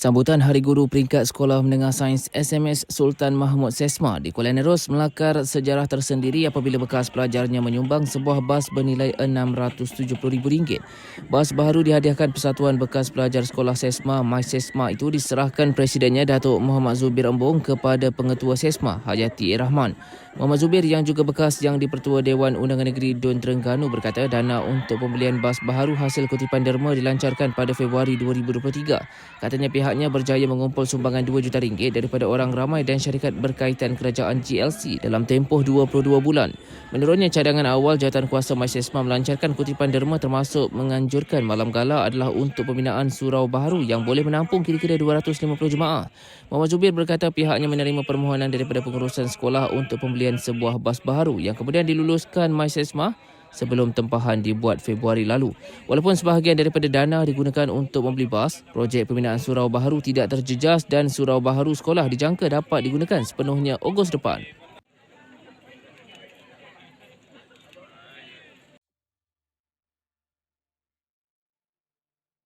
Sambutan Hari Guru Peringkat Sekolah Menengah Sains SMS Sultan Mahmud Sesma di Kuala Neros melakar sejarah tersendiri apabila bekas pelajarnya menyumbang sebuah bas bernilai RM670,000. Bas baru dihadiahkan Persatuan Bekas Pelajar Sekolah Sesma My Sesma itu diserahkan Presidennya Datuk Muhammad Zubir Embong kepada Pengetua Sesma Hayati A. Rahman. Muhammad Zubir yang juga bekas yang di-Pertua Dewan Undangan Negeri Dun Terengganu berkata dana untuk pembelian bas baharu hasil kutipan derma dilancarkan pada Februari 2023. Katanya pihaknya berjaya mengumpul sumbangan 2 juta ringgit daripada orang ramai dan syarikat berkaitan kerajaan GLC dalam tempoh 22 bulan. Menurutnya cadangan awal jawatan kuasa Maisesma melancarkan kutipan derma termasuk menganjurkan malam gala adalah untuk pembinaan surau baharu yang boleh menampung kira-kira 250 jemaah. Muhammad Zubir berkata pihaknya menerima permohonan daripada pengurusan sekolah untuk pembelian sebuah bas baharu yang kemudian diluluskan Maisesma sebelum tempahan dibuat Februari lalu. Walaupun sebahagian daripada dana digunakan untuk membeli bas, projek pembinaan surau baharu tidak terjejas dan surau baharu sekolah dijangka dapat digunakan sepenuhnya Ogos depan.